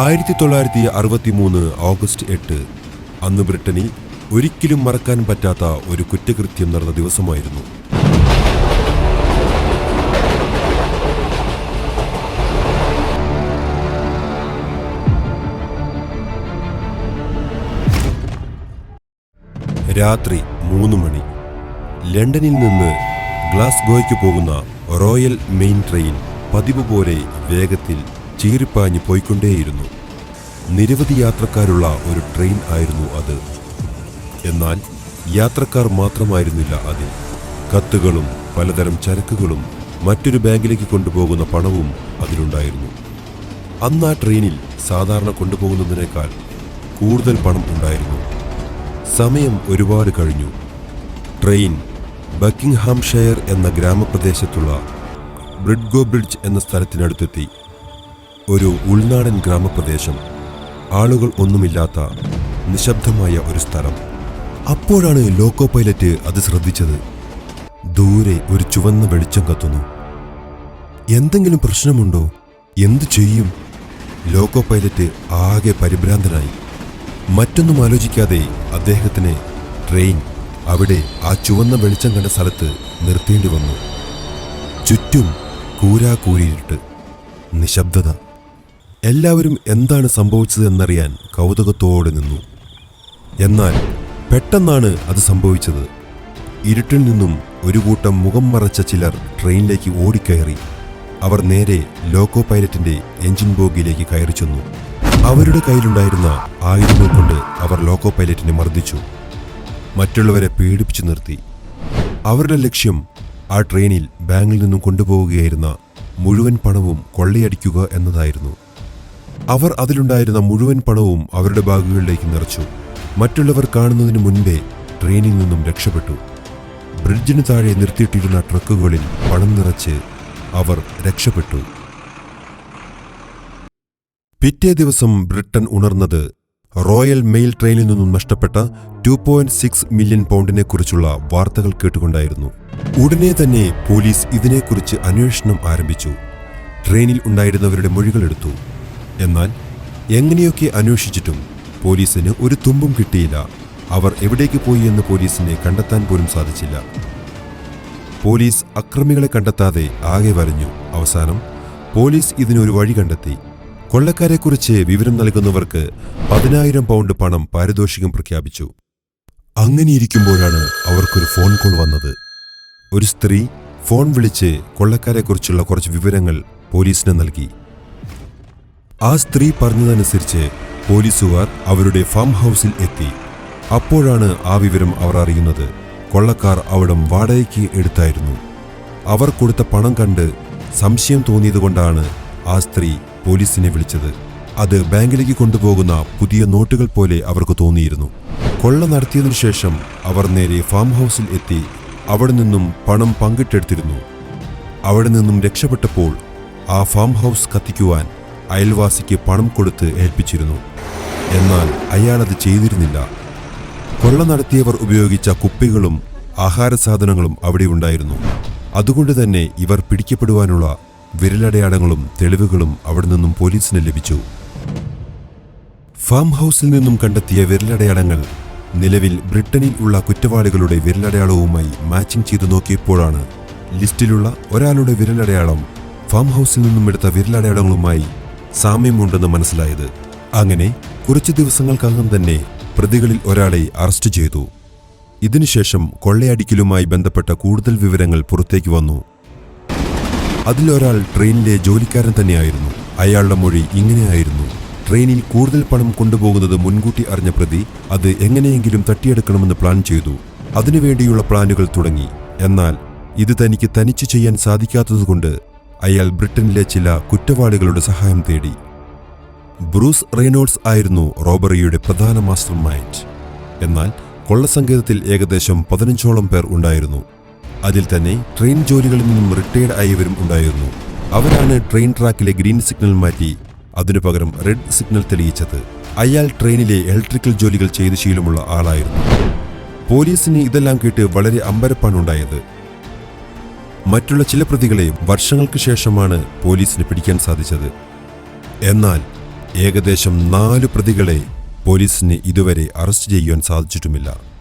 ആയിരത്തി തൊള്ളായിരത്തി അറുപത്തി മൂന്ന് ഓഗസ്റ്റ് എട്ട് അന്ന് ബ്രിട്ടനിൽ ഒരിക്കലും മറക്കാൻ പറ്റാത്ത ഒരു കുറ്റകൃത്യം നടന്ന ദിവസമായിരുന്നു. രാത്രി മൂന്ന് മണി. ലണ്ടനിൽ നിന്ന് ഗ്ലാസ്ഗോയ്ക്ക് പോകുന്ന റോയൽ മെയിൻ ട്രെയിൻ പതിവ് പോലെ വേഗത്തിൽ ചീറിപ്പാഞ്ഞ് പോയിക്കൊണ്ടേയിരുന്നു. നിരവധി യാത്രക്കാരുള്ള ഒരു ട്രെയിൻ ആയിരുന്നു അത്. എന്നാൽ യാത്രക്കാർ മാത്രമായിരുന്നില്ല അതിൽ. കത്തുകളും പലതരം ചരക്കുകളും മറ്റൊരു ബാങ്കിലേക്ക് കൊണ്ടുപോകുന്ന പണവും അതിലുണ്ടായിരുന്നു. അന്ന് ആ ട്രെയിനിൽ സാധാരണ കൊണ്ടുപോകുന്നതിനേക്കാൾ കൂടുതൽ പണം ഉണ്ടായിരുന്നു. സമയം ഒരുപാട് കഴിഞ്ഞു. ട്രെയിൻ ബക്കിംഗ്ഹാംഷയർ എന്ന ഗ്രാമപ്രദേശത്തുള്ള ബ്രിഡ്ഗോ ബ്രിഡ്ജ് എന്ന സ്ഥലത്തിനടുത്തെത്തി. ഒരു ഉൾനാടൻ ഗ്രാമപ്രദേശം. ആളുകൾ ഒന്നുമില്ലാത്ത നിശബ്ദമായ ഒരു സ്ഥലം. അപ്പോഴാണ് ലോക്കോ പൈലറ്റ് അത് ശ്രദ്ധിച്ചത്. ദൂരെ ഒരു ചുവന്ന വെളിച്ചം കത്തുന്നു. എന്തെങ്കിലും പ്രശ്നമുണ്ടോ? എന്തു ചെയ്യും? ലോക്കോ പൈലറ്റ് ആകെ പരിഭ്രാന്തനായി. മറ്റൊന്നും ആലോചിക്കാതെ അദ്ദേഹത്തിന് ട്രെയിൻ അവിടെ ആ ചുവന്ന വെളിച്ചം കണ്ട സ്ഥലത്ത് നിർത്തേണ്ടി വന്നു. ചുറ്റും കൂരാകൂരിയിട്ട് നിശബ്ദത. എല്ലാവരും എന്താണ് സംഭവിച്ചതെന്നറിയാൻ കൗതുകത്തോടെ നിന്നു. എന്നാൽ പെട്ടെന്നാണ് അത് സംഭവിച്ചത്. ഇരുട്ടിൽ നിന്നും ഒരു കൂട്ടം മുഖം മറച്ച ചിലർ ട്രെയിനിലേക്ക് ഓടിക്കയറി. അവർ നേരെ ലോക്കോ പൈലറ്റിന്റെ എഞ്ചിൻ ബോഗിയിലേക്ക് കയറി ചെന്നു. അവരുടെ കയ്യിലുണ്ടായിരുന്ന ആയുധങ്ങൾ കൊണ്ട് അവർ ലോക്കോ പൈലറ്റിനെ മർദ്ദിച്ചു. മറ്റുള്ളവരെ പേടിപ്പിച്ചു നിർത്തി. അവരുടെ ലക്ഷ്യം ആ ട്രെയിനിൽ ബാങ്കിൽ നിന്നും കൊണ്ടുപോവുകയായിരുന്ന മുഴുവൻ പണവും കൊള്ളയടിക്കുക എന്നതായിരുന്നു. അവർ അതിലുണ്ടായിരുന്ന മുഴുവൻ പണവും അവരുടെ ബാഗുകളിലേക്ക് നിറച്ചു. മറ്റുള്ളവർ കാണുന്നതിന് മുൻപേ ട്രെയിനിൽ നിന്നും രക്ഷപ്പെട്ടു. ബ്രിഡ്ജിന് താഴെ നിർത്തിയിട്ടിരുന്ന ട്രക്കുകളിൽ പണം നിറച്ച് അവർ രക്ഷപ്പെട്ടു. പിറ്റേ ദിവസം ബ്രിട്ടൻ ഉണർന്നത് റോയൽ മെയിൽ ട്രെയിനിൽ നിന്നും നഷ്ടപ്പെട്ട ടു പോയിന്റ് സിക്സ് മില്യൺ പൗണ്ടിനെക്കുറിച്ചുള്ള വാർത്തകൾ കേട്ടുകൊണ്ടായിരുന്നു. ഉടനെ തന്നെ പോലീസ് ഇതിനെക്കുറിച്ച് അന്വേഷണം ആരംഭിച്ചു. ട്രെയിനിൽ ഉണ്ടായിരുന്നവരുടെ മൊഴികളെടുത്തു എന്നാൽ എങ്ങനെയൊക്കെ അന്വേഷിച്ചിട്ടും പോലീസിന് ഒരു തുമ്പും കിട്ടിയില്ല. അവർ എവിടേക്ക് പോയി എന്ന് പോലീസിനെ കണ്ടെത്താൻ പോലും സാധിച്ചില്ല. പോലീസ് അക്രമികളെ കണ്ടെത്താതെ ആകെ വരഞ്ഞു അവസാനം പോലീസ് ഇതിനൊരു വഴി കണ്ടെത്തി. കൊള്ളക്കാരെക്കുറിച്ച് വിവരം നൽകുന്നവർക്ക് പതിനായിരം പൗണ്ട് പണം പാരിതോഷികം പ്രഖ്യാപിച്ചു. അങ്ങനെയിരിക്കുമ്പോഴാണ് അവർക്കൊരു ഫോൺ കോൾ വന്നത്. ഒരു സ്ത്രീ ഫോൺ വിളിച്ച് കൊള്ളക്കാരെക്കുറിച്ചുള്ള കുറച്ച് വിവരങ്ങൾ പോലീസിന് നൽകി. ആ സ്ത്രീ പറഞ്ഞതനുസരിച്ച് പോലീസുകാർ അവരുടെ ഫാം ഹൗസിൽ എത്തി. അപ്പോഴാണ് ആ വിവരം അവർ അറിയുന്നത്. കൊള്ളക്കാർ അവിടം വാടകയ്ക്ക് എടുത്തായിരുന്നു. അവർ കൊടുത്ത പണം കണ്ട് സംശയം തോന്നിയതുകൊണ്ടാണ് ആ സ്ത്രീ പോലീസിനെ വിളിച്ചത്. അത് ബാങ്കിലേക്ക് കൊണ്ടുപോകുന്ന പുതിയ നോട്ടുകൾ പോലെ അവർക്ക് തോന്നിയിരുന്നു. കൊള്ള നടത്തിയതിനു ശേഷം അവർ നേരെ ഫാം ഹൗസിൽ എത്തി അവിടെ നിന്നും പണം പങ്കിട്ടെടുത്തിരുന്നു. അവിടെ നിന്നും രക്ഷപ്പെട്ടപ്പോൾ ആ ഫാം ഹൗസ് കത്തിക്കുവാൻ അയൽവാസിക്ക് പണം കൊടുത്ത് ഏൽപ്പിച്ചിരുന്നു. എന്നാൽ അയാളത് ചെയ്തിരുന്നില്ല. കൊള്ള നടത്തിയവർ ഉപയോഗിച്ച കുപ്പികളും ആഹാര സാധനങ്ങളും അവിടെ ഉണ്ടായിരുന്നു. അതുകൊണ്ട് തന്നെ ഇവർ പിടിക്കപ്പെടുവാനുള്ള വിരലടയാളങ്ങളും തെളിവുകളും അവിടെ നിന്നും പോലീസിന് ലഭിച്ചു. ഫാം ഹൗസിൽ നിന്നും കണ്ടെത്തിയ വിരലടയാളങ്ങൾ നിലവിൽ ബ്രിട്ടനിൽ ഉള്ള കുറ്റവാളികളുടെ വിരലടയാളവുമായി മാച്ചിങ് ചെയ്തു നോക്കിയപ്പോഴാണ് ലിസ്റ്റിലുള്ള ഒരാളുടെ വിരലടയാളം ഫാം ഹൗസിൽ നിന്നും എടുത്ത വിരലടയാളങ്ങളുമായി സാമ്യമുണ്ടെന്ന് മനസ്സിലായത്. അങ്ങനെ കുറച്ചു ദിവസങ്ങൾക്കകം തന്നെ പ്രതികളിൽ ഒരാളെ അറസ്റ്റ് ചെയ്തു. ഇതിനുശേഷം കൊള്ളയടിക്കലുമായി ബന്ധപ്പെട്ട കൂടുതൽ വിവരങ്ങൾ പുറത്തേക്ക് വന്നു. അതിലൊരാൾ ട്രെയിനിലെ ജോലിക്കാരൻ തന്നെയായിരുന്നു. അയാളുടെ മൊഴി ഇങ്ങനെയായിരുന്നു. ട്രെയിനിൽ കൂടുതൽ പണം കൊണ്ടുപോകുന്നത് മുൻകൂട്ടി അറിഞ്ഞ പ്രതി അത് എങ്ങനെയെങ്കിലും തട്ടിയെടുക്കണമെന്ന് പ്ലാൻ ചെയ്തു. അതിനുവേണ്ടിയുള്ള പ്ലാനുകൾ തുടങ്ങി. എന്നാൽ ഇത് തനിക്ക് തനിച്ചു ചെയ്യാൻ സാധിക്കാത്തതുകൊണ്ട് അയാൾ ബ്രിട്ടനിലെ ചില കുറ്റവാളികളുടെ സഹായം തേടി. ബ്രൂസ് റെയ്നോൾഡ്സ് ആയിരുന്നു റോബറിയുടെ പ്രധാന മാസ്റ്റർ മൈൻഡ്. എന്നാൽ കൊള്ളസങ്കേതത്തിൽ ഏകദേശം പതിനഞ്ചോളം പേർ ഉണ്ടായിരുന്നു. അതിൽ തന്നെ ട്രെയിൻ ജോലികളിൽ നിന്നും റിട്ടയർഡ് ആയവരും ഉണ്ടായിരുന്നു. അവരാണ് ട്രെയിൻ ട്രാക്കിലെ ഗ്രീൻ സിഗ്നൽ മാറ്റി അതിനു പകരം റെഡ് സിഗ്നൽ തെളിയിച്ചത്. അയാൾ ട്രെയിനിലെ ഇലക്ട്രിക്കൽ ജോലികൾ ചെയ്ത് ശീലമുള്ള ആളായിരുന്നു. പോലീസിന് ഇതെല്ലാം കേട്ട് വളരെ അമ്പരപ്പാണുണ്ടായത്. മറ്റുള്ള ചില പ്രതികളെയും വർഷങ്ങൾക്ക് ശേഷമാണ് പോലീസിന് പിടിക്കാൻ സാധിച്ചത്. എന്നാൽ ഏകദേശം നാല് പ്രതികളെ പോലീസിന് ഇതുവരെ അറസ്റ്റ് ചെയ്യുവാൻ സാധിച്ചിട്ടുമില്ല.